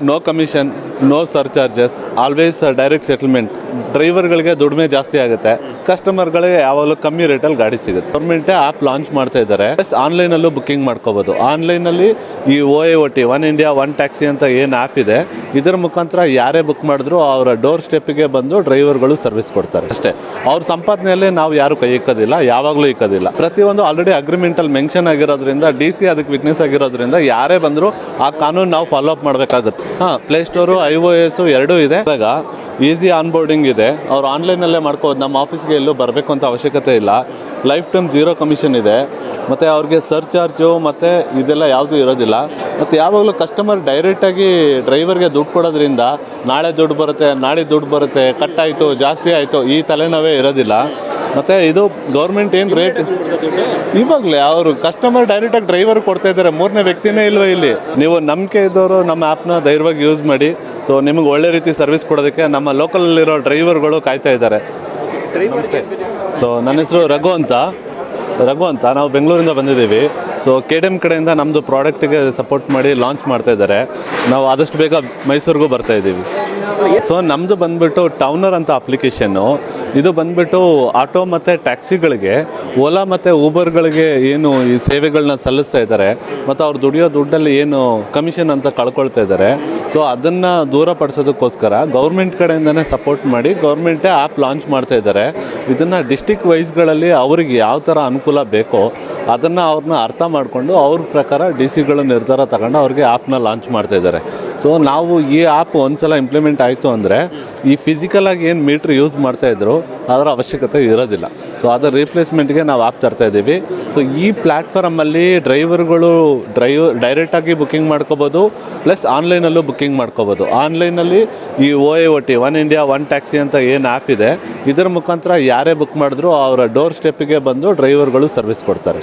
No commission no surcharges always direct settlement ಡ್ರೈವರ್ಗಳಿಗೆ ದುಡಿಮೆ ಜಾಸ್ತಿ ಆಗುತ್ತೆ. ಕಸ್ಟಮರ್ಗಳಿಗೆ ಯಾವಾಗಲೂ ಕಮ್ಮಿ ರೇಟಲ್ಲಿ ಗಾಡಿ ಸಿಗುತ್ತೆ. ಗೌರ್ಮೆಂಟೇ ಆ್ಯಪ್ ಲಾಂಚ್ ಮಾಡ್ತಾ ಇದ್ದಾರೆ. ಪ್ಲಸ್ ಆನ್ಲೈನಲ್ಲೂ ಬುಕ್ಕಿಂಗ್ ಮಾಡ್ಕೋಬೋದು. ಆನ್ಲೈನಲ್ಲಿ ಈ O A O T one India one taxi ಅಂತ ಏನು ಆ್ಯಪ್ ಇದೆ, ಇದರ ಮುಖಾಂತರ ಯಾರೇ ಬುಕ್ ಮಾಡಿದ್ರು ಅವರ ಡೋರ್ ಸ್ಟೆಪ್ಪಿಗೆ ಬಂದು ಡ್ರೈವರ್ಗಳು ಸರ್ವಿಸ್ ಕೊಡ್ತಾರೆ ಅಷ್ಟೇ. ಅವ್ರ ಸಂಪಾದನೆಯಲ್ಲಿ ನಾವು ಯಾರು ಕೈ ಇಕ್ಕೋದಿಲ್ಲ ಯಾವಾಗಲೂ ಇಕ್ಕೋದಿಲ್ಲ ಪ್ರತಿಯೊಂದು ಆಲ್ರೆಡಿ ಅಗ್ರಿಮೆಂಟಲ್ಲಿ ಮೆನ್ಷನ್ ಆಗಿರೋದ್ರಿಂದ ಡಿ ಸಿ ಅದಕ್ಕೆ ವಿಟ್ನೆಸ್ ಆಗಿರೋದ್ರಿಂದ ಯಾರೇ ಬಂದರೂ ಆ ಕಾನೂನು ನಾವು ಫಾಲೋ ಅಪ್ ಮಾಡಬೇಕಾಗುತ್ತೆ. ಹಾಂ ಪ್ಲೇಸ್ಟೋರು ಐ ಓ ಎಸ್ ಎರಡೂ ಇದೆ. ಇವಾಗ ಈಸಿ ಆನ್ಬೋರ್ಡಿಂಗ್ ಇದೆ. ಅವ್ರು ಆನ್ಲೈನಲ್ಲೇ ಮಾಡ್ಕೋದು ನಮ್ಮ ಆಫೀಸ್ಗೆ ಎಲ್ಲೂ ಬರಬೇಕು ಅಂತ ಅವಶ್ಯಕತೆ ಇಲ್ಲ. ಲೈಫ್ ಟೈಮ್ ಜೀರೋ ಕಮಿಷನ್ ಇದೆ. ಮತ್ತು ಅವ್ರಿಗೆ ಸರ್ಚಾರ್ಜು ಮತ್ತು ಇದೆಲ್ಲ ಯಾವುದೂ ಇರೋದಿಲ್ಲ. ಮತ್ತು ಯಾವಾಗಲೂ ಕಸ್ಟಮರ್ ಡೈರೆಕ್ಟಾಗಿ ಡ್ರೈವರ್ಗೆ ದುಡ್ಡು ಕೊಡೋದ್ರಿಂದ ನಾಳೆ ದುಡ್ಡು ಬರುತ್ತೆ, ನಾಳೆ ದುಡ್ಡು ಬರುತ್ತೆ ಕಟ್ಟಾಯಿತು ಜಾಸ್ತಿ ಆಯಿತು ಈ ತಲೆನೋವೇ ಇರೋದಿಲ್ಲ. ಮತ್ತು ಇದು ಗೌರ್ಮೆಂಟ್ ಏನು ರೇಟ್ ಇವಾಗಲೇ ಅವರು ಕಸ್ಟಮರ್ ಡೈರೆಕ್ಟಾಗಿ ಡ್ರೈವರ್ ಕೊಡ್ತಾ ಇದ್ದಾರೆ. ಮೂರನೇ ವ್ಯಕ್ತಿನೇ ಇಲ್ವಾ ಇಲ್ಲಿ? ನೀವು ನಂಬಿಕೆ ಇದ್ದವರು ನಮ್ಮ ಆ್ಯಪ್ನ ಧೈರ್ಯವಾಗಿ ಯೂಸ್ ಮಾಡಿ. ಸೊ ನಿಮಗೆ ಒಳ್ಳೆ ರೀತಿ ಸರ್ವಿಸ್ ಕೊಡೋದಕ್ಕೆ ನಮ್ಮ ಲೋಕಲಲ್ಲಿರೋ ಡ್ರೈವರ್ಗಳು ಕಾಯ್ತಾ ಇದ್ದಾರೆ. ಸೊ ನನ್ನ ಹೆಸರು ರಘು ಅಂತ. ರಘು ಅಂತ. ನಾವು ಬೆಂಗಳೂರಿಂದ ಬಂದಿದ್ದೀವಿ. ಸೊ ಕೆ ಡಿ ಎಂ ಕಡೆಯಿಂದ ನಮ್ಮದು ಪ್ರಾಡಕ್ಟಿಗೆ ಸಪೋರ್ಟ್ ಮಾಡಿ ಲಾಂಚ್ ಮಾಡ್ತಾ ಇದ್ದಾರೆ. ನಾವು ಆದಷ್ಟು ಬೇಗ ಮೈಸೂರಿಗೂ ಬರ್ತಾ ಇದ್ದೀವಿ. ಸೊ ನಮ್ಮದು ಬಂದ್ಬಿಟ್ಟು ಟೌನರ್ ಅಂತ ಅಪ್ಲಿಕೇಶನ್ನು ಇದು ಬಂದ್ಬಿಟ್ಟು ಆಟೋ ಮತ್ತು ಟ್ಯಾಕ್ಸಿಗಳಿಗೆ, ಓಲಾ ಮತ್ತು ಊಬರ್ಗಳಿಗೆ ಏನು ಈ ಸೇವೆಗಳನ್ನ ಸಲ್ಲಿಸ್ತಾ ಇದ್ದಾರೆ. ಮತ್ತು ಅವ್ರು ದುಡಿಯೋ ದುಡ್ಡಲ್ಲಿ ಏನು ಕಮಿಷನ್ ಅಂತ ಕಳ್ಕೊಳ್ತಾ ಇದ್ದಾರೆ. ಸೊ ಅದನ್ನು ದೂರಪಡಿಸೋದಕ್ಕೋಸ್ಕರ ಗೌರ್ಮೆಂಟ್ ಕಡೆಯಿಂದನೇ ಸಪೋರ್ಟ್ ಮಾಡಿ ಗೌರ್ಮೆಂಟೇ ಆ್ಯಪ್ ಲಾಂಚ್ ಮಾಡ್ತಾ ಇದ್ದಾರೆ. ಇದನ್ನು ಡಿಸ್ಟಿಕ್ ವೈಸ್ಗಳಲ್ಲಿ ಅವ್ರಿಗೆ ಯಾವ ಥರ ಅನುಕೂಲ ಬೇಕೋ ಅದನ್ನು ಅವ್ರನ್ನ ಅರ್ಥ ಮಾಡಿಕೊಂಡು ಅವ್ರ ಪ್ರಕಾರ ಡಿ ಸಿಗಳು ನಿರ್ಧಾರ ತಗೊಂಡು ಅವ್ರಿಗೆ ಆ್ಯಪ್ನ ಲಾಂಚ್ ಮಾಡ್ತಾ ಇದ್ದಾರೆ. ಸೊ ನಾವು ಈ ಆ್ಯಪ್ ಒಂದ್ಸಲ ಇಂಪ್ಲಿಮೆಂಟ್ ಆಯಿತು ಅಂದರೆ ಈ ಫಿಸಿಕಲಾಗಿ ಏನು ಮೀಟ್ರ್ ಯೂಸ್ ಮಾಡ್ತಾಯಿದ್ರು ಅದರ ಅವಶ್ಯಕತೆ ಇರೋದಿಲ್ಲ. ಸೊ ಅದರ ರೀಪ್ಲೇಸ್ಮೆಂಟ್ಗೆ ನಾವು ಆ್ಯಪ್ ತರ್ತಾಯಿದ್ದೀವಿ ಸೊ ಈ ಪ್ಲ್ಯಾಟ್ಫಾರ್ಮಲ್ಲಿ ಡ್ರೈವರ್ಗಳು ಡ್ರೈವರ್ ಡೈರೆಕ್ಟಾಗಿ ಬುಕ್ಕಿಂಗ್ ಮಾಡ್ಕೋಬೋದು ಪ್ಲಸ್ ಆನ್ಲೈನಲ್ಲೂ ಬುಕ್ಕಿಂಗ್ ಮಾಡ್ಕೋಬೋದು. ಆನ್ಲೈನಲ್ಲಿ ಈ O A O T one India one taxi ಅಂತ ಏನು ಆ್ಯಪ್ ಇದೆ, ಇದರ ಮುಖಾಂತರ ಯಾರೇ ಬುಕ್ ಮಾಡಿದ್ರು ಅವರ ಡೋರ್ ಸ್ಟೆಪ್ಪಿಗೆ ಬಂದು ಡ್ರೈವರ್ಗಳು ಸರ್ವಿಸ್ ಕೊಡ್ತಾರೆ.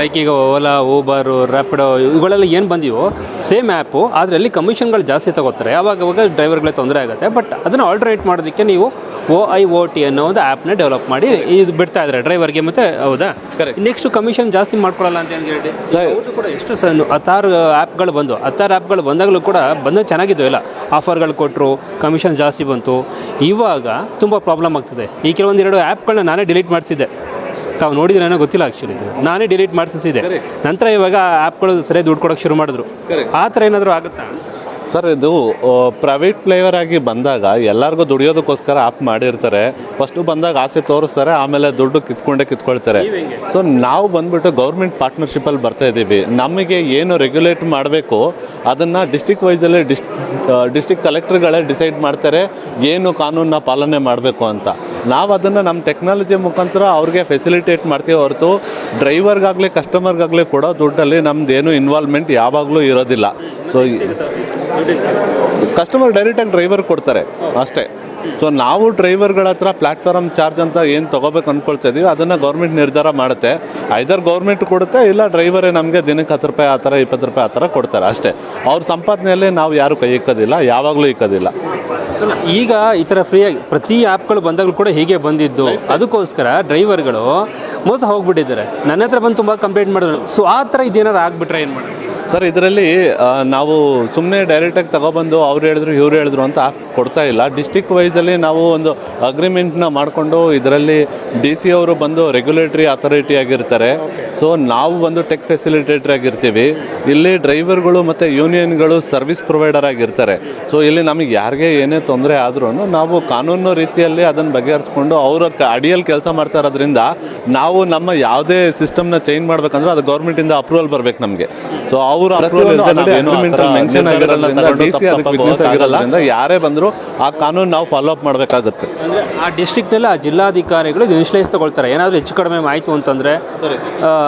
ಲೈಕ್ ಈಗ ಓಲಾ ಊಬರು ರ್ಯಾಪಿಡೋ ಇವುಗಳೆಲ್ಲ ಏನು ಬಂದಿವೋ ಸೇಮ್ ಆ್ಯಪು ಅದರಲ್ಲಿ ಕಮಿಷನ್ಗಳು ಜಾಸ್ತಿ ತಗೋತಾರೆ. ಯಾವಾಗ ಅವಾಗ ಡ್ರೈವರ್ಗಳೇ ತೊಂದರೆ ಆಗುತ್ತೆ ಬಟ್ ಅದನ್ನು ಆಲ್ಟ್ರೇಟ್ ಮಾಡೋದಕ್ಕೆ ನೀವು ಓ ಐ ಓ ಟಿ ಅನ್ನೋ ಒಂದು ಆ್ಯಪ್ನ ಡೆವಲಪ್ ಮಾಡಿ ಇದು ಬಿಡ್ತಾ ಇದ್ದಾರೆ ಡ್ರೈವರ್ಗೆ ಮತ್ತೆ ಹೌದಾ? ಕರೆಕ್ಟ್ ನೆಕ್ಸ್ಟ್ ಕಮಿಷನ್ ಜಾಸ್ತಿ ಮಾಡ್ಕೊಳ್ಳಲ್ಲ ಅಂತ ಹೇಳಿ ಸರ್ ಅವ್ರದ್ದು ಕೂಡ ಎಷ್ಟು ಸರ್ ಹತ್ತಾರು ಆ್ಯಪ್ಗಳು ಬಂದು ಹತ್ತಾರು ಆ್ಯಪ್ಗಳು ಬಂದಾಗಲೂ ಕೂಡ ಬಂದ ಚೆನ್ನಾಗಿದ್ದು ಇಲ್ಲ ಆಫರ್ಗಳು ಕೊಟ್ಟರು ಕಮಿಷನ್ ಜಾಸ್ತಿ ಬಂತು. ಇವಾಗ ತುಂಬ ಪ್ರಾಬ್ಲಮ್ ಆಗ್ತದೆ. ಈ ಕೆಲವೊಂದೆರಡು ಆ್ಯಪ್ಗಳನ್ನ ನಾನೇ ಡಿಲೀಟ್ ಮಾಡಿಸಿದ್ದೆ. ತಾವು ನೋಡಿದ್ರೇನೋ ಗೊತ್ತಿಲ್ಲ ಆ್ಯಕ್ಚುಲಿ ನಾನೇ ಡಿಲೀಟ್ ಮಾಡಿಸಿದೆ ನಂತರ ಇವಾಗ ಆ್ಯಪ್ಗಳು ಸರಿಯಾಗಿ ದುಡ್ಡು ಕೊಡೋಕೆ ಶುರು ಮಾಡಿದ್ರು. ಆ ಥರ ಏನಾದರೂ ಆಗುತ್ತಾ? ಸರ್ ಇದು ಪ್ರೈವೇಟ್ ಪ್ಲೇಯರ್ ಆಗಿ ಬಂದಾಗ ಎಲ್ಲರಿಗೂ ದುಡಿಯೋದಕ್ಕೋಸ್ಕರ ಆಪ್ ಮಾಡಿರ್ತಾರೆ. ಫಸ್ಟು ಬಂದಾಗ ಆಸೆ ತೋರಿಸ್ತಾರೆ ಆಮೇಲೆ ದುಡ್ಡು ಕಿತ್ಕೊಂಡೇ ಕಿತ್ಕೊಳ್ತಾರೆ. ಸೊ ನಾವು ಬಂದ್ಬಿಟ್ಟು ಗೌರ್ಮೆಂಟ್ ಪಾರ್ಟ್ನರ್ಶಿಪ್ಪಲ್ಲಿ ಬರ್ತಾ ಇದ್ದೀವಿ. ನಮಗೆ ಏನು ರೆಗ್ಯುಲೇಟ್ ಮಾಡಬೇಕು ಅದನ್ನು ಡಿಸ್ಟಿಕ್ ವೈಸಲ್ಲೇ ಡಿಸ್ ಡಿಸ್ಟಿಕ್ ಕಲೆಕ್ಟರ್ಗಳೇ ಡಿಸೈಡ್ ಮಾಡ್ತಾರೆ ಏನು ಕಾನೂನನ್ನ ಪಾಲನೆ ಮಾಡಬೇಕು ಅಂತ. ನಾವು ಅದನ್ನು ನಮ್ಮ ಟೆಕ್ನಾಲಜಿ ಮುಖಾಂತರ ಅವ್ರಿಗೆ ಫೆಸಿಲಿಟೇಟ್ ಮಾಡ್ತೀವಿ ಹೊರತು ಡ್ರೈವರ್ಗಾಗಲಿ ಕಸ್ಟಮರ್ಗಾಗಲಿ ಕೊಡೋ ದುಡ್ಡಲ್ಲಿ ನಮ್ದು ಏನು ಇನ್ವಾಲ್ವ್ಮೆಂಟ್ ಯಾವಾಗಲೂ ಇರೋದಿಲ್ಲ. ಸೊ ಕಸ್ಟಮರ್ ಡೈರೆಕ್ಟಾಗಿ ಡ್ರೈವರ್ ಕೊಡ್ತಾರೆ, ಅಷ್ಟೇ. ಸೊ ನಾವು ಡ್ರೈವರ್ಗಳ ಹತ್ರ ಪ್ಲಾಟ್ಫಾರ್ಮ್ ಚಾರ್ಜ್ ಅಂತ ಏನು ತೊಗೋಬೇಕು ಅಂದ್ಕೊಳ್ತಾ ಇದೀವಿ, ಅದನ್ನು ಗೌರ್ಮೆಂಟ್ ನಿರ್ಧಾರ ಮಾಡುತ್ತೆ. ಐದರ್ ಗೌರ್ಮೆಂಟ್ ಕೊಡುತ್ತೆ, ಇಲ್ಲ ಡ್ರೈವರೇ ನಮಗೆ ದಿನಕ್ಕೆ ಹತ್ತು ರೂಪಾಯಿ ಆ ಥರ, ಇಪ್ಪತ್ತು ರೂಪಾಯಿ ಆ ಥರ ಕೊಡ್ತಾರೆ, ಅಷ್ಟೇ. ಅವ್ರ ಸಂಪಾದನೆಯಲ್ಲಿ ನಾವು ಯಾರು ಕೈ ಇಕ್ಕೋದಿಲ್ಲ, ಯಾವಾಗಲೂ ಇಕ್ಕೋದಿಲ್ಲ. ಈಗ ಈ ಥರ ಫ್ರೀಯಾಗಿ ಪ್ರತಿ ಆ್ಯಪ್ಗಳು ಬಂದಾಗಲೂ ಕೂಡ ಹೀಗೆ ಬಂದಿದ್ದು. ಅದಕ್ಕೋಸ್ಕರ ಡ್ರೈವರ್ಗಳು ಮೋಸ ಹೋಗ್ಬಿಟ್ಟಿದ್ದಾರೆ. ನನ್ನ ಹತ್ರ ಬಂದು ತುಂಬ ಕಂಪ್ಲೇಂಟ್ ಮಾಡಿದ್ರು. ಸೊ ಆ ಥರ ಇದೇನಾರು ಆಗ್ಬಿಟ್ರೆ ಏನು ಮಾಡೋದು? ಸರ್, ಇದರಲ್ಲಿ ನಾವು ಸುಮ್ಮನೆ ಡೈರೆಕ್ಟಾಗಿ ತಗೊಬಂದು ಅವ್ರು ಹೇಳಿದ್ರು, ಇವ್ರು ಹೇಳಿದ್ರು ಅಂತ ಕೊಡ್ತಾ ಇಲ್ಲ. ಡಿಸ್ಟಿಕ್ ವೈಸಲ್ಲಿ ನಾವು ಒಂದು ಅಗ್ರಿಮೆಂಟ್ನ ಮಾಡಿಕೊಂಡು ಇದರಲ್ಲಿ ಡಿ ಸಿ ಅವರು ಬಂದು ರೆಗ್ಯುಲೇಟ್ರಿ ಅಥಾರಿಟಿ ಆಗಿರ್ತಾರೆ. ಸೊ ನಾವು ಬಂದು ಟೆಕ್ ಫೆಸಿಲಿಟೇಟರ್ ಆಗಿರ್ತೀವಿ. ಇಲ್ಲಿ ಡ್ರೈವರ್ಗಳು ಮತ್ತು ಯೂನಿಯನ್ಗಳು ಸರ್ವಿಸ್ ಪ್ರೊವೈಡರ್ ಆಗಿರ್ತಾರೆ. ಸೊ ಇಲ್ಲಿ ನಮಗೆ ಯಾರಿಗೆ ಏನೇ ತೊಂದರೆ ಆದ್ರೂ ನಾವು ಕಾನೂನು ರೀತಿಯಲ್ಲಿ ಅದನ್ನು ಬಗೆಹರಿಸ್ಕೊಂಡು ಅವರ ಅಡಿಯಲ್ಲಿ ಕೆಲಸ ಮಾಡ್ತಾ ಇರೋದ್ರಿಂದ ನಾವು ನಮ್ಮ ಯಾವುದೇ ಸಿಸ್ಟಮ್ನ ಚೇಂಜ್ ಮಾಡಬೇಕಂದ್ರೆ ಅದು ಗೌರ್ಮೆಂಟಿಂದ ಅಪ್ರೂವಲ್ ಬರಬೇಕು ನಮಗೆ. ಸೊ ಅವ್ರ ಯಾರೇ ಬಂದರೂ ಆ ಕಾನೂನು ನಾವು ಫಾಲೋ ಅಪ್ ಮಾಡಬೇಕಾಗುತ್ತೆ. ಆ ಆ ಡಿಸ್ಟ್ರಿಕ್ಟಲ್ಲಿ ಆ ಜಿಲ್ಲಾಧಿಕಾರಿಗಳು ಇನ್ಶೂರೆನ್ಸ್ ತಗೊಳ್ತಾರೆ. ಏನಾದರೂ ಹೆಚ್ಚು ಕಡಿಮೆ ಆಯಿತು ಅಂತಂದರೆ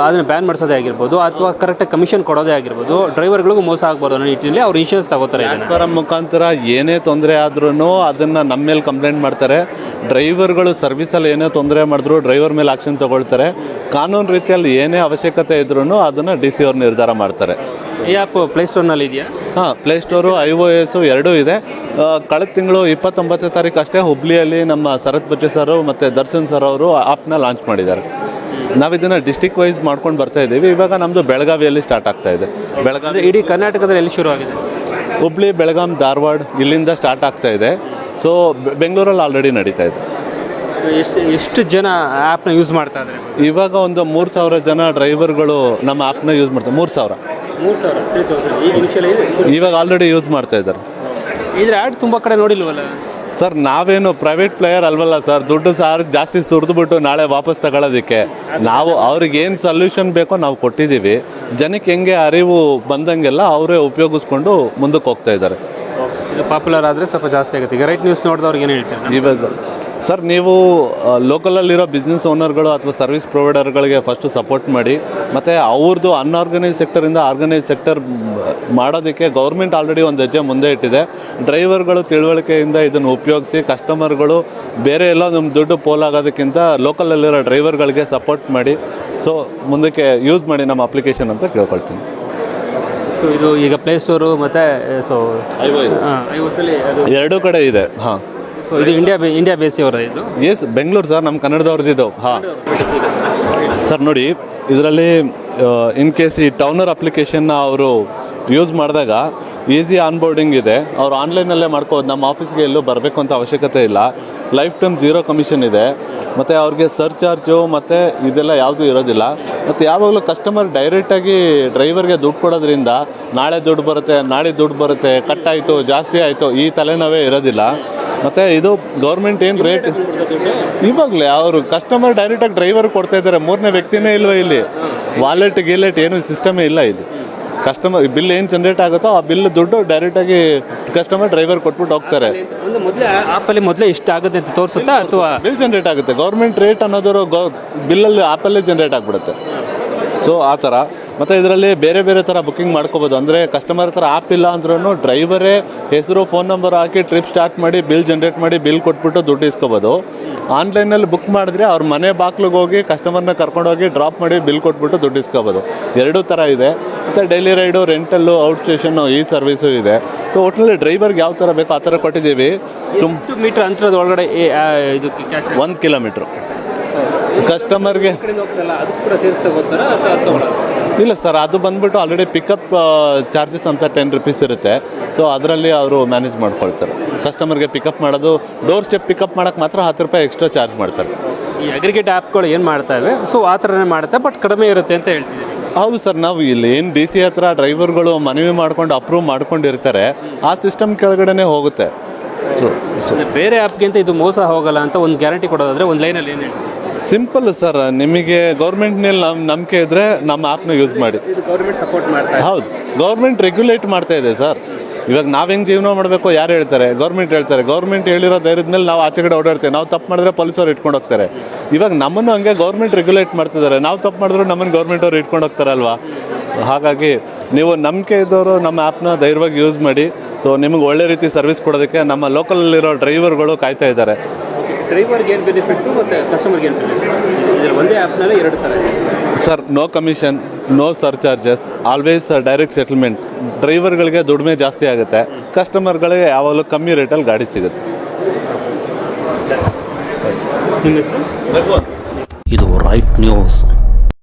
ಅದನ್ನು ಬ್ಯಾನ್ ಮಾಡಿಸೋದೇ ಆಗಿರ್ಬೋದು ಅಥವಾ ಕರೆಕ್ಟ್ ಕಮಿಷನ್ ಕೊಡೋದೇ ಆಗಿರ್ಬೋದು ಡ್ರೈವರ್ಗಳಿಗೂ ಮೋಸ ಆಗ್ಬಾರ್ದು ಅನ್ನೋ ನಿಟ್ಟಿನಲ್ಲಿ ಅವ್ರು ಇನ್ಶೂರೆನ್ಸ್ ತಗೋತಾರೆ ಮುಖಾಂತರ ಏನೇ ತೊಂದರೆ ಆದ್ರೂ ಅದನ್ನು ನಮ್ಮ ಮೇಲೆ ಕಂಪ್ಲೇಂಟ್ ಮಾಡ್ತಾರೆ. ಡ್ರೈವರ್ಗಳು ಸರ್ವಿಸಲ್ಲಿ ಏನೇ ತೊಂದರೆ ಮಾಡಿದ್ರು ಡ್ರೈವರ್ ಮೇಲೆ ಆಕ್ಷನ್ ತಗೊಳ್ತಾರೆ. ಕಾನೂನು ರೀತಿಯಲ್ಲಿ ಏನೇ ಅವಶ್ಯಕತೆ ಇದ್ರೂ ಅದನ್ನು ಡಿ ಸಿ ಅವ್ರು ನಿರ್ಧಾರ ಮಾಡ್ತಾರೆ. ಈ ಆ್ಯಪ್ ಪ್ಲೇಸ್ಟೋರ್ನಲ್ಲಿ ಇದೆಯಾ? ಹಾಂ ಪ್ಲೇಸ್ಟೋರು ಐ ಒ ಎಸ್ಸು ಎರಡೂ ಇದೆ. ಕಳೆದ ತಿಂಗಳು ಇಪ್ಪತ್ತೊಂಬತ್ತನೇ ತಾರೀಕು ಅಷ್ಟೇ ಹುಬ್ಳಿಯಲ್ಲಿ ನಮ್ಮ ಶರತ್ ಬಚ್ಚೆ ಸರ್ ಮತ್ತು ದರ್ಶನ್ ಸರ್ ಅವರು ಆ್ಯಪ್ನ ಲಾಂಚ್ ಮಾಡಿದ್ದಾರೆ. ನಾವು ಇದನ್ನು ಡಿಸ್ಟಿಕ್ ವೈಸ್ ಮಾಡ್ಕೊಂಡು ಬರ್ತಾ ಇದ್ದೀವಿ. ಇವಾಗ ನಮ್ಮದು ಬೆಳಗಾವಿಯಲ್ಲಿ ಸ್ಟಾರ್ಟ್ ಆಗ್ತಾ ಇದೆ. ಬೆಳಗಾವಿ ಇಡೀ ಕರ್ನಾಟಕದಲ್ಲಿ ಎಲ್ಲಿ ಶುರು ಆಗಿದೆ? ಹುಬ್ಳಿ ಬೆಳಗಾಂ ಧಾರವಾಡ ಇಲ್ಲಿಂದ ಸ್ಟಾರ್ಟ್ ಆಗ್ತಾ ಇದೆ. ಸೊ ಬೆಂಗಳೂರಲ್ಲಿ ಆಲ್ರೆಡಿ ನಡೀತಾ ಇದೆ. ಎಷ್ಟು ಎಷ್ಟು ಜನ ಆ್ಯಪ್ನ ಯೂಸ್ ಮಾಡ್ತಾ ಇದ್ದಾರೆ? ಇವಾಗ ಒಂದು ಮೂರು ಸಾವಿರ ಜನ ಡ್ರೈವರ್ಗಳು ನಮ್ಮ ಆ್ಯಪ್ನ ಯೂಸ್ ಮಾಡ್ತಾರೆ. ಮೂರು ಸಾವಿರ. ಮೂರು ಸಾವಿರ ತ್ರೀ ತೌಸಂಡ್ ಈಗ ಇನಿಷಿಯಲ್ ಇವಾಗ ಆಲ್ರೆಡಿ ಯೂಸ್ ಮಾಡ್ತಾ ಇದ್ದಾರೆ. ಇದ್ರ ಆ್ಯಡ್ ತುಂಬ ಕಡೆ ನೋಡಿಲ್ವಲ್ಲ? ಸರ್ ನಾವೇನು ಪ್ರೈವೇಟ್ ಪ್ಲೇಯರ್ ಅಲ್ವಲ್ಲ ಸರ್ ದುಡ್ಡು ಸಾರ್ ಜಾಸ್ತಿ ಸುರಿದ್ಬಿಟ್ಟು ನಾಳೆ ವಾಪಸ್ ತಗೊಳ್ಳೋದಕ್ಕೆ ನಾವು ಅವ್ರಿಗೆ ಏನು ಸೊಲ್ಯೂಷನ್ ಬೇಕೋ ನಾವು ಕೊಟ್ಟಿದ್ದೀವಿ. ಜನಕ್ಕೆ ಹೆಂಗೆ ಅರಿವು ಬಂದಂಗೆಲ್ಲ ಅವರೇ ಉಪಯೋಗಿಸ್ಕೊಂಡು ಮುಂದಕ್ಕೆ ಹೋಗ್ತಾ ಇದ್ದಾರೆ. ಇದು ಪಾಪ್ಯುಲರ್ ಆದರೆ ಸ್ವಲ್ಪ ಜಾಸ್ತಿ ಆಗುತ್ತೆ. ಈಗ ರೈಟ್ ನ್ಯೂಸ್ ನೋಡಿದವ್ರಿಗೆ ಏನು ಹೇಳ್ತೀರಾ? ಇವಾಗ ಸರ್ ನೀವು ಲೋಕಲಲ್ಲಿರೋ ಬಿಸ್ನೆಸ್ ಓನರ್ಗಳು ಅಥವಾ ಸರ್ವಿಸ್ ಪ್ರೊವೈಡರ್ಗಳಿಗೆ ಫಸ್ಟು ಸಪೋರ್ಟ್ ಮಾಡಿ ಮತ್ತು ಅವ್ರದ್ದು ಅನ್ಆರ್ಗನೈಸ್ ಸೆಕ್ಟರಿಂದ ಆರ್ಗನೈಸ್ ಸೆಕ್ಟರ್ ಮಾಡೋದಕ್ಕೆ ಗೌರ್ಮೆಂಟ್ ಆಲ್ರೆಡಿ ಒಂದು ಹೆಜ್ಜೆ ಮುಂದೆ ಇಟ್ಟಿದೆ. ಡ್ರೈವರ್ಗಳು ತಿಳುವಳಿಕೆಯಿಂದ ಇದನ್ನು ಉಪಯೋಗಿಸಿ ಕಸ್ಟಮರ್ಗಳು ಬೇರೆ ಎಲ್ಲ ನಮ್ಮ ದುಡ್ಡು ಪೋಲಾಗೋದಕ್ಕಿಂತ ಲೋಕಲಲ್ಲಿರೋ ಡ್ರೈವರ್ಗಳಿಗೆ ಸಪೋರ್ಟ್ ಮಾಡಿ. ಸೊ ಮುಂದಕ್ಕೆ ಯೂಸ್ ಮಾಡಿ ನಮ್ಮ ಅಪ್ಲಿಕೇಶನ್ ಅಂತ ಕೇಳ್ಕೊಳ್ತೀನಿ. ಸೊ ಇದು ಈಗ ಪ್ಲೇಸ್ಟೋರು ಮತ್ತು ಸೊ ಐ ಎರಡೂ ಕಡೆ ಇದೆ ಹಾಂ. ಇದು ಇಂಡಿಯಾ ಬೇ ಇಂಡಿಯಾ ಬೇಸಿ ಅವರ ಇದು? ಎಸ್ ಬೆಂಗಳೂರು ಸರ್ ನಮ್ಮ ಕನ್ನಡದವ್ರದ್ದು ಹಾಂ. ಸರ್ ನೋಡಿ, ಇದರಲ್ಲಿ ಇನ್ ಕೇಸ್ ಈ ಟೌನರ್ ಅಪ್ಲಿಕೇಶನ್ನ ಅವರು ಯೂಸ್ ಮಾಡಿದಾಗ ಈಸಿ ಆನ್ಬೋರ್ಡಿಂಗ್ ಇದೆ. ಅವ್ರು ಆನ್ಲೈನಲ್ಲೇ ಮಾಡ್ಕೋದು ನಮ್ಮ ಆಫೀಸ್ಗೆ ಎಲ್ಲೂ ಬರಬೇಕು ಅಂತ ಅವಶ್ಯಕತೆ ಇಲ್ಲ. ಲೈಫ್ ಟೈಮ್ ಜೀರೋ ಕಮಿಷನ್ ಇದೆ. ಮತ್ತು ಅವ್ರಿಗೆ ಸರ್ ಚಾರ್ಜು ಮತ್ತು ಇದೆಲ್ಲ ಯಾವುದೂ ಇರೋದಿಲ್ಲ. ಮತ್ತು ಯಾವಾಗಲೂ ಕಸ್ಟಮರ್ ಡೈರೆಕ್ಟಾಗಿ ಡ್ರೈವರ್ಗೆ ದುಡ್ಡು ಕೊಡೋದ್ರಿಂದ ನಾಳೆ ದುಡ್ಡು ಬರುತ್ತೆ, ನಾಳೆ ದುಡ್ಡು ಬರುತ್ತೆ ಕಟ್ಟಾಯಿತು ಜಾಸ್ತಿ ಆಯಿತು, ಈ ತಲೆನೋವೇ ಇರೋದಿಲ್ಲ. ಮತ್ತು ಇದು ಗೌರ್ಮೆಂಟ್ ಏನು ರೇಟ್ ಇವಾಗಲೇ ಅವರು ಕಸ್ಟಮರ್ ಡೈರೆಕ್ಟಾಗಿ ಡ್ರೈವರ್ ಕೊಡ್ತಾ ಇದ್ದಾರೆ. ಮೂರನೇ ವ್ಯಕ್ತಿನೇ ಇಲ್ವಾ ಇಲ್ಲಿ? ವಾಲೆಟ್ ಗಿಲೆಟ್ ಏನು ಸಿಸ್ಟಮೇ ಇಲ್ಲ ಇಲ್ಲಿ. ಕಸ್ಟಮರ್ ಬಿಲ್ ಏನು ಜನ್ರೇಟ್ ಆಗುತ್ತೋ ಆ ಬಿಲ್ ದುಡ್ಡು ಡೈರೆಕ್ಟಾಗಿ ಕಸ್ಟಮರ್ ಡ್ರೈವರ್ ಕೊಟ್ಬಿಟ್ಟು ಹೋಗ್ತಾರೆ. ಮೊದಲೇ ಆ್ಯಪಲ್ಲಿ ಮೊದಲೇ ಇಷ್ಟ ಆಗುತ್ತೆ ಅಂತ ತೋರಿಸುತ್ತಾ ಅಥವಾ? ಬಿಲ್ ಜನರೇಟ್ ಆಗುತ್ತೆ. ಗೌರ್ಮೆಂಟ್ ರೇಟ್ ಅನ್ನೋದ್ರ ಗೌ ಬಿಲ್ಲಲ್ಲಿ ಆ್ಯಪಲ್ಲೇ ಜನ್ರೇಟ್ ಆಗಿಬಿಡುತ್ತೆ. ಸೊ ಆ ಥರ ಮತ್ತು ಇದರಲ್ಲಿ ಬೇರೆ ಬೇರೆ ಥರ ಬುಕ್ಕಿಂಗ್ ಮಾಡ್ಕೋಬೋದು. ಅಂದರೆ ಕಸ್ಟಮರ್ ಹತ್ರ ಆ್ಯಪ್ ಇಲ್ಲ ಅಂದ್ರೂ ಡ್ರೈವರೇ ಹೆಸರು ಫೋನ್ ನಂಬರ್ ಹಾಕಿ ಟ್ರಿಪ್ ಸ್ಟಾರ್ಟ್ ಮಾಡಿ ಬಿಲ್ ಜನ್ರೇಟ್ ಮಾಡಿ ಬಿಲ್ ಕೊಟ್ಬಿಟ್ಟು ದುಡ್ಡು ಇಸ್ಕೋಬೋದು. ಆನ್ಲೈನಲ್ಲಿ ಬುಕ್ ಮಾಡಿದ್ರೆ ಅವ್ರ ಮನೆ ಬಾಗ್ಲಿಗೆ ಹೋಗಿ ಕಸ್ಟಮರ್ನ ಕರ್ಕೊಂಡೋಗಿ ಡ್ರಾಪ್ ಮಾಡಿ ಬಿಲ್ ಕೊಟ್ಬಿಟ್ಟು ದುಡ್ಡು ಇಸ್ಕೋಬೋದು. ಎರಡೂ ಥರ ಇದೆ. ಮತ್ತು daily ride rental out station ಈ ಸರ್ವಿಸು ಇದೆ. ಸೊ ಒಟ್ಟಿನಲ್ಲಿ ಡ್ರೈವರ್ಗೆ ಯಾವ ಥರ ಬೇಕೋ ಆ ಥರ ಕೊಟ್ಟಿದ್ದೀವಿ. ಮೀಟ್ರ್ ಅಂತರದ ಒಳಗಡೆ ಒಂದು ಕಿಲೋಮೀಟ್ರು ಕಸ್ಟಮರ್ಗೆ ಇಲ್ಲ ಸರ್ ಅದು ಬಂದ್ಬಿಟ್ಟು ಆಲ್ರೆಡಿ ಪಿಕಪ್ ಚಾರ್ಜಸ್ ಅಂತ ಟೆನ್ ರುಪೀಸ್ ಇರುತ್ತೆ. ಸೊ ಅದರಲ್ಲಿ ಅವರು ಮ್ಯಾನೇಜ್ ಮಾಡ್ಕೊಳ್ತಾರೆ. ಕಸ್ಟಮರ್ಗೆ ಪಿಕಪ್ ಮಾಡೋದು ಡೋರ್ ಸ್ಟೆಪ್ ಪಿಕಪ್ ಮಾಡೋಕ್ಕೆ ಮಾತ್ರ ಹತ್ತು ರೂಪಾಯಿ ಎಕ್ಸ್ಟ್ರಾ ಚಾರ್ಜ್ ಮಾಡ್ತಾರೆ. ಈ ಅಗ್ರಿಗೇಟ್ ಆ್ಯಪ್ಗಳು ಏನು ಮಾಡ್ತವೆ ಸೊ ಆ ಥರನೇ ಮಾಡುತ್ತೆ ಬಟ್ ಕಡಿಮೆ ಇರುತ್ತೆ ಅಂತ ಹೇಳ್ತೀವಿ ಹೌದು ಸರ್ ನಾವು ಇಲ್ಲಿ ಏನು ಡಿ ಸಿ ಹತ್ರ ಡ್ರೈವರ್ಗಳು ಮನವಿ ಮಾಡ್ಕೊಂಡು ಅಪ್ರೂವ್ ಮಾಡ್ಕೊಂಡಿರ್ತಾರೆ ಆ ಸಿಸ್ಟಮ್ ಕೆಳಗಡೆನೆ ಹೋಗುತ್ತೆ. ಸೊ ಬೇರೆ ಆ್ಯಪ್ಗಿಂತ ಇದು ಮೋಸ ಹೋಗಲ್ಲ ಅಂತ ಒಂದು ಗ್ಯಾರಂಟಿ ಕೊಡೋದಾದರೆ ಒಂದು ಲೈನಲ್ಲಿ ಏನು ಹೇಳ್ತೀವಿ ಸಿಂಪಲ್ ಸರ್ ನಿಮಗೆ ಗೌರ್ಮೆಂಟ್ನಲ್ಲಿ ನಮ್ಮ ನಂಬಿಕೆ ಇದ್ದರೆ ನಮ್ಮ ಆ್ಯಪ್ನ ಯೂಸ್ ಮಾಡಿ. ಇದು ಗೌರ್ಮೆಂಟ್ ಸಪೋರ್ಟ್ ಮಾಡ್ತಾ ಹೌದು. ಗೌರ್ಮೆಂಟ್ ರೆಗ್ಯುಲೇಟ್ ಮಾಡ್ತಾ ಇದೆ ಸರ್ ಇವಾಗ ನಾವು ಹೆಂಗೆ ಜೀವನ ಮಾಡಬೇಕು ಯಾರು ಹೇಳ್ತಾರೆ? ಗೌರ್ಮೆಂಟ್ ಹೇಳ್ತಾರೆ. ಗೌರ್ಮೆಂಟ್ ಹೇಳಿರೋ ಧೈರ್ಯದ ಮೇಲೆ ನಾವು ಆಚೆ ಕಡೆ ಓಡಾಡ್ತೇವೆ. ನಾವು ತಪ್ಪು ಮಾಡಿದ್ರೆ ಪೊಲೀಸವ್ರು ಇಟ್ಕೊಂಡು ಹೋಗ್ತಾರೆ. ಇವಾಗ ನಮ್ಮನ್ನು ಹಂಗೆ ಗೌರ್ಮೆಂಟ್ ರೆಗ್ಯುಲೇಟ್ ಮಾಡ್ತಿದ್ದಾರೆ. ನಾವು ತಪ್ಪು ಮಾಡಿದ್ರು ನಮ್ಮನ್ನು ಗೌರ್ಮೆಂಟ್ ಅವ್ರು ಇಟ್ಕೊಂಡು ಹೋಗ್ತಾರಲ್ವಾ? ಹಾಗಾಗಿ ನೀವು ನಂಬಿಕೆ ಇದ್ದವರು ನಮ್ಮ ಆ್ಯಪ್ನ ಧೈರ್ಯವಾಗಿ ಯೂಸ್ ಮಾಡಿ. ಸೊ ನಿಮಗೆ ಒಳ್ಳೆ ರೀತಿ ಸರ್ವಿಸ್ ಕೊಡೋದಕ್ಕೆ ನಮ್ಮ ಲೋಕಲಲ್ಲಿರೋ ಡ್ರೈವರ್ಗಳು ಕಾಯ್ತಾ ಇದ್ದಾರೆ. ಡ್ರೈವರ್ಗೆ ಏನು ಬೆನಿಫಿಟ್ಟು ಮತ್ತು ಕಸ್ಟಮರ್ಗೆ ಏನು ಬೆನಿಫಿಟ್ ಇದರ ಒಂದೇ ಆ್ಯಪ್ನಲ್ಲಿ ಎರಡು ಥರ sir no commission no sir charges always direct settlement ಡ್ರೈವರ್ಗಳಿಗೆ ದುಡಿಮೆ ಜಾಸ್ತಿ ಆಗುತ್ತೆ. ಕಸ್ಟಮರ್ಗಳಿಗೆ ಯಾವಾಗಲೂ ಕಮ್ಮಿ ರೇಟಲ್ಲಿ ಗಾಡಿ ಸಿಗುತ್ತೆ. ಇದು ರೈಟ್ ನ್ಯೂಸ್